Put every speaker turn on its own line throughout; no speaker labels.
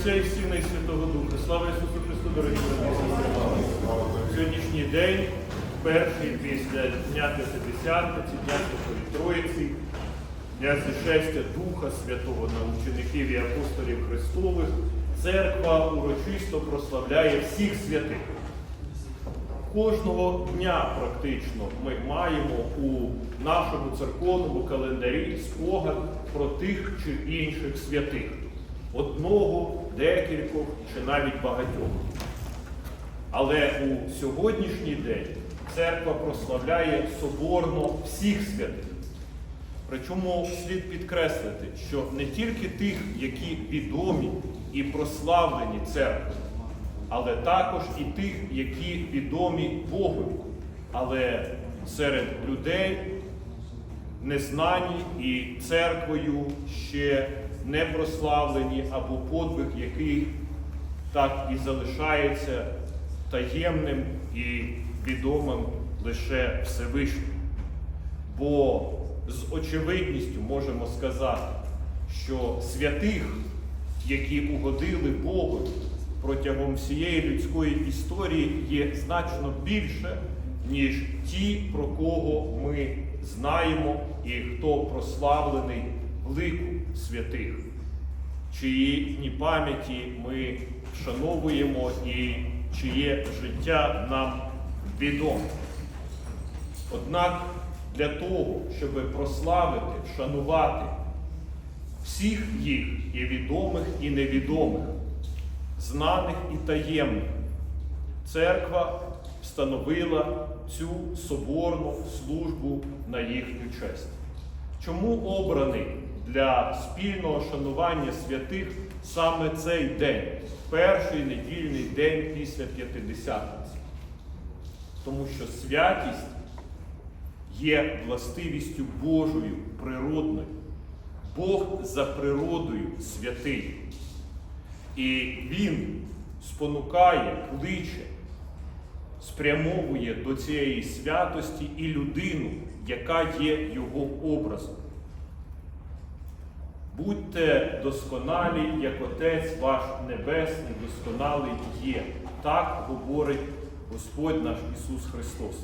Отця і Сина і Святого Духа. Слава Ісусу Христу, дорогі брати. Сьогоднішній день, перший після Дня П'ятидесятниці, Дня Святої Троїці, Дня зішестя Духа Святого на учеників і апостолів Христових, церква урочисто прославляє всіх святих. Кожного дня практично ми маємо у нашому церковному календарі спогад про тих чи інших святих. Одного, декількох чи навіть багатьох. Але у сьогоднішній день церква прославляє соборно всіх святих. Причому слід підкреслити, що не тільки тих, які відомі і прославлені церкви, але також і тих, які відомі Богу, але серед людей незнані і церквою ще не прославлені, або подвиг, який так і залишається таємним і відомим лише Всевишнім. Бо з очевидністю можемо сказати, що святих, які угодили Богу протягом всієї людської історії, є значно більше, ніж ті, про кого ми знаємо і хто прославлений в лику святих, чиї дні пам'яті ми вшановуємо і чиє життя нам відоме. Однак для того, щоб прославити, вшанувати всіх їх і відомих, і невідомих, знаних і таємних, церква встановила цю соборну службу на їхню честь. Чому обраний для спільного шанування святих саме цей день, перший недільний день після П'ятидесятниці? Тому що святість є властивістю Божою природною. Бог за природою святий. І Він спонукає, кличе, спрямовує до цієї святості і людину, яка є його образом. Будьте досконалі, як Отець ваш Небесний, досконалий є. Так говорить Господь наш Ісус Христос.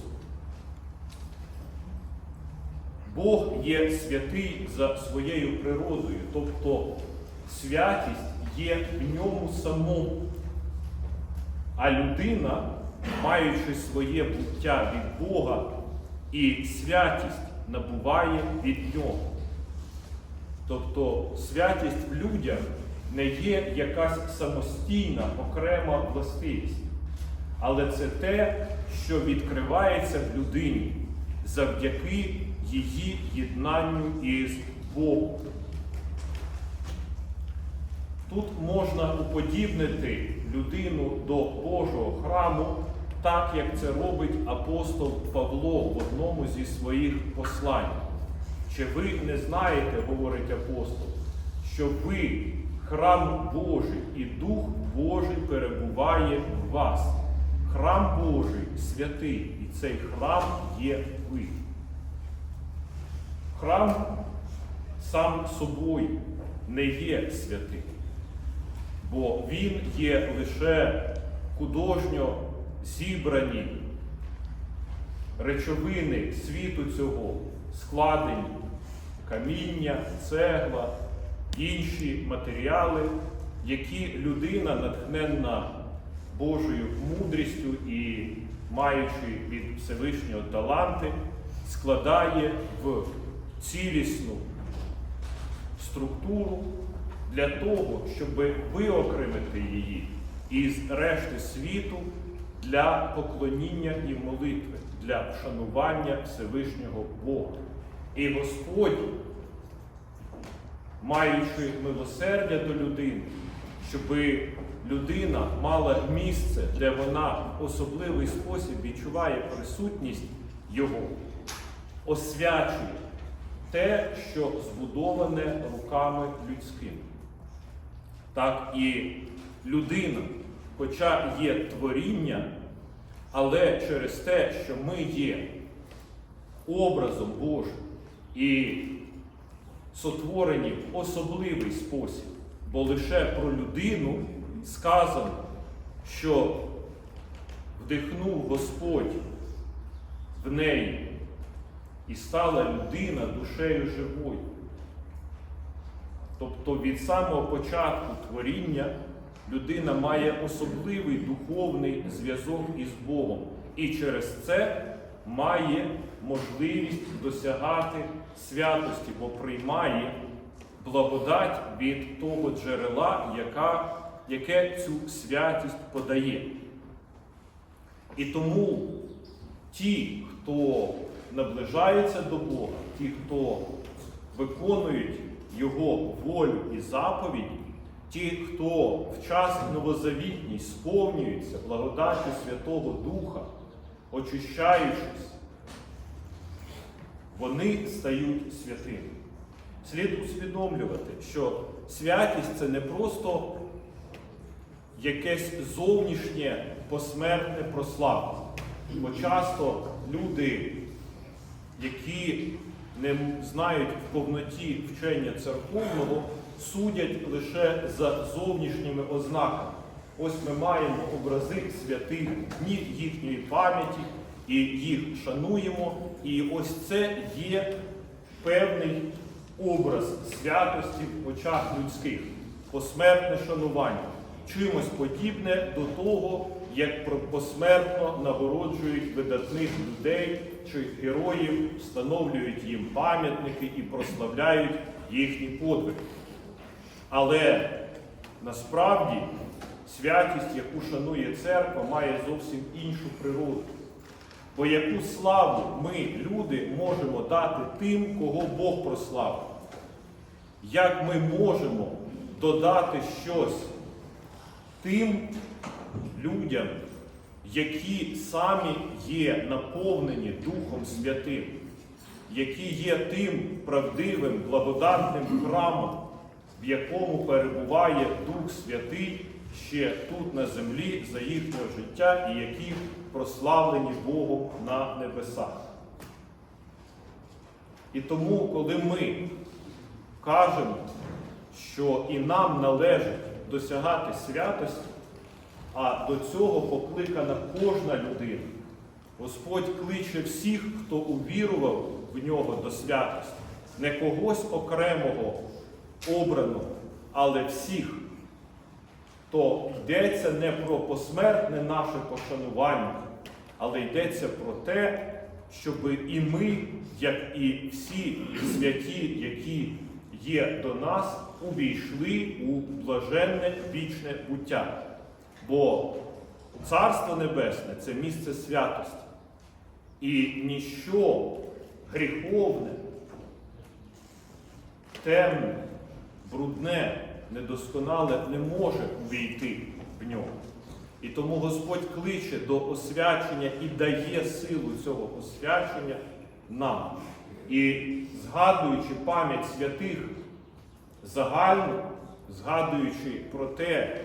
Бог є святий за своєю природою, тобто святість є в ньому самому. А людина, маючи своє буття від Бога, і святість набуває від нього. Тобто святість в людях не є якась самостійна, окрема властивість, але це те, що відкривається в людині завдяки її єднанню із Богом. Тут можна уподібнити людину до Божого храму, так як це робить апостол Павло в одному зі своїх послань. Чи ви не знаєте, говорить апостол, що ви храм Божий і Дух Божий перебуває в вас. Храм Божий святий, і цей храм є ви. Храм сам собою не є святим, бо він є лише художньо зібрані речовини світу цього, складені каміння, цегла, інші матеріали, які людина, натхненна Божою мудрістю і маючи від Всевишнього таланти, складає в цілісну структуру для того, щоб виокремити її із решти світу для поклоніння і молитви, для вшанування Всевишнього Бога. І Господь, маючи милосердя до людини, щоб людина мала місце, де вона в особливий спосіб відчуває присутність Його, освячує те, що збудоване руками людськими. Так і людина, хоча є творіння, але через те, що ми є образом Божим і сотворені в особливий спосіб, бо лише про людину сказано, що вдихнув Господь в неї і стала людина душею живою. Тобто від самого початку творіння людина має особливий духовний зв'язок із Богом і через це має можливість досягати святості, бо приймає благодать від того джерела, яка, яке цю святість подає. І тому ті, хто наближається до Бога, ті, хто виконують Його волю і заповіді, ті, хто в час новозавітній сповнюються благодаттю Святого Духа, очищаючись, вони стають святими. Слід усвідомлювати, що святість це не просто якесь зовнішнє посмертне прославлення. Бо часто люди, які не знають в повноті вчення церковного, судять лише за зовнішніми ознаками. Ось ми маємо образи святих днів їхньої пам'яті і їх шануємо. І ось це є певний образ святості в очах людських, посмертне шанування, чимось подібне до того, як посмертно нагороджують видатних людей чи героїв, встановлюють їм пам'ятники і прославляють їхні подвиги. Але насправді святість, яку шанує церква, має зовсім іншу природу. Бо яку славу ми, люди, можемо дати тим, кого Бог прославив? Як ми можемо додати щось тим людям, які самі є наповнені Духом Святим, які є тим правдивим, благодатним храмом, в якому перебуває Дух Святий ще тут на землі за їхнього життя і які прославлені Богом на небесах. І тому, коли ми кажемо, що і нам належить досягати святості, а до цього покликана кожна людина. Господь кличе всіх, хто увірував в нього до святості, не когось окремого обраного, але всіх. То йдеться не про посмертне наше пошанування, але йдеться про те, щоб і ми, як і всі святі, які є до нас, увійшли у блаженне вічне буття. Бо Царство Небесне це місце святості. І ніщо гріховне, темне, брудне, недосконале не може увійти в нього. І тому Господь кличе до освячення і дає силу цього освячення нам. І згадуючи пам'ять святих загально, згадуючи про те,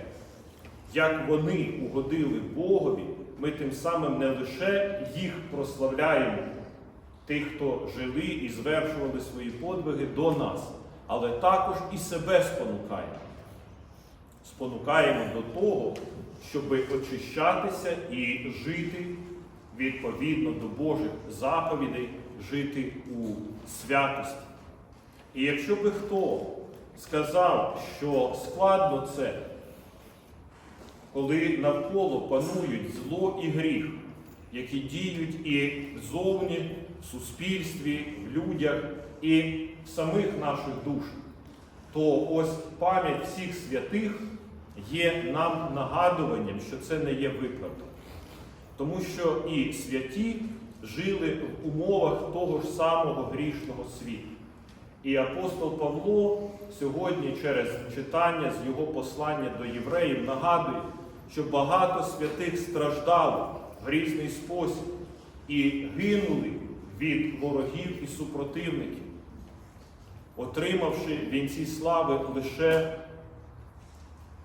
як вони угодили Богові, ми тим самим не лише їх прославляємо, тих, хто жили і звершували свої подвиги до нас, але також і себе спонукаємо. Спонукаємо до того, щоб очищатися і жити відповідно до Божих заповідей, жити у святості. І якщо би хто сказав, що складно це, коли навколо панують зло і гріх, які діють і зовні, в суспільстві, в людях і самих наших душах, то ось пам'ять всіх святих є нам нагадуванням, що це не є виправдано. Тому що і святі жили в умовах того ж самого грішного світу. І апостол Павло сьогодні через читання з його послання до євреїв нагадує, що багато святих страждали в різний спосіб і гинули від ворогів і супротивників, отримавши вінці слави лише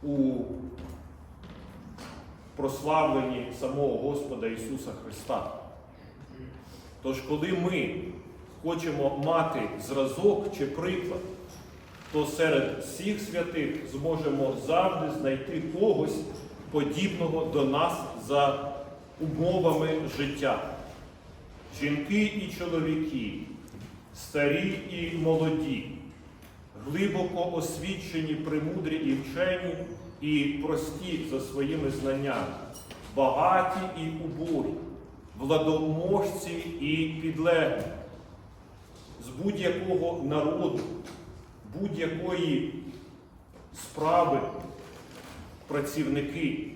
у прославленні самого Господа Ісуса Христа. Тож, коли ми хочемо мати зразок чи приклад то серед всіх святих зможемо завжди знайти когось подібного до нас за умовами життя. Жінки і чоловіки, старі і молоді, глибоко освічені, премудрі і вчені, і прості за своїми знаннями, багаті і убогі, владоможці і підлеглі, з будь-якого народу, будь-якої справи працівники,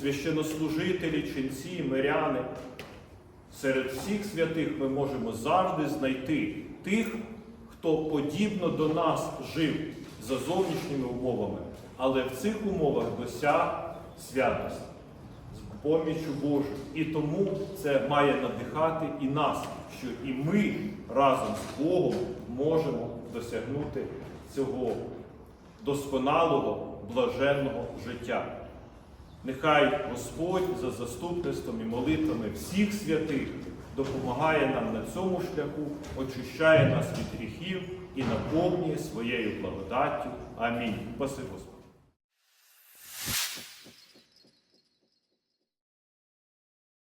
священнослужителі, ченці, миряни. Серед всіх святих ми можемо завжди знайти тих, хто подібно до нас жив за зовнішніми умовами, але в цих умовах досяг святості з поміччю Божою. І тому це має надихати і нас, що і ми разом з Богом можемо досягнути цього досконалого, блаженного життя. Нехай Господь за заступництвом і молитвами всіх святих допомагає нам на цьому шляху, очищає нас від гріхів і наповнює своєю благодаттю. Амінь. Спаси Господь.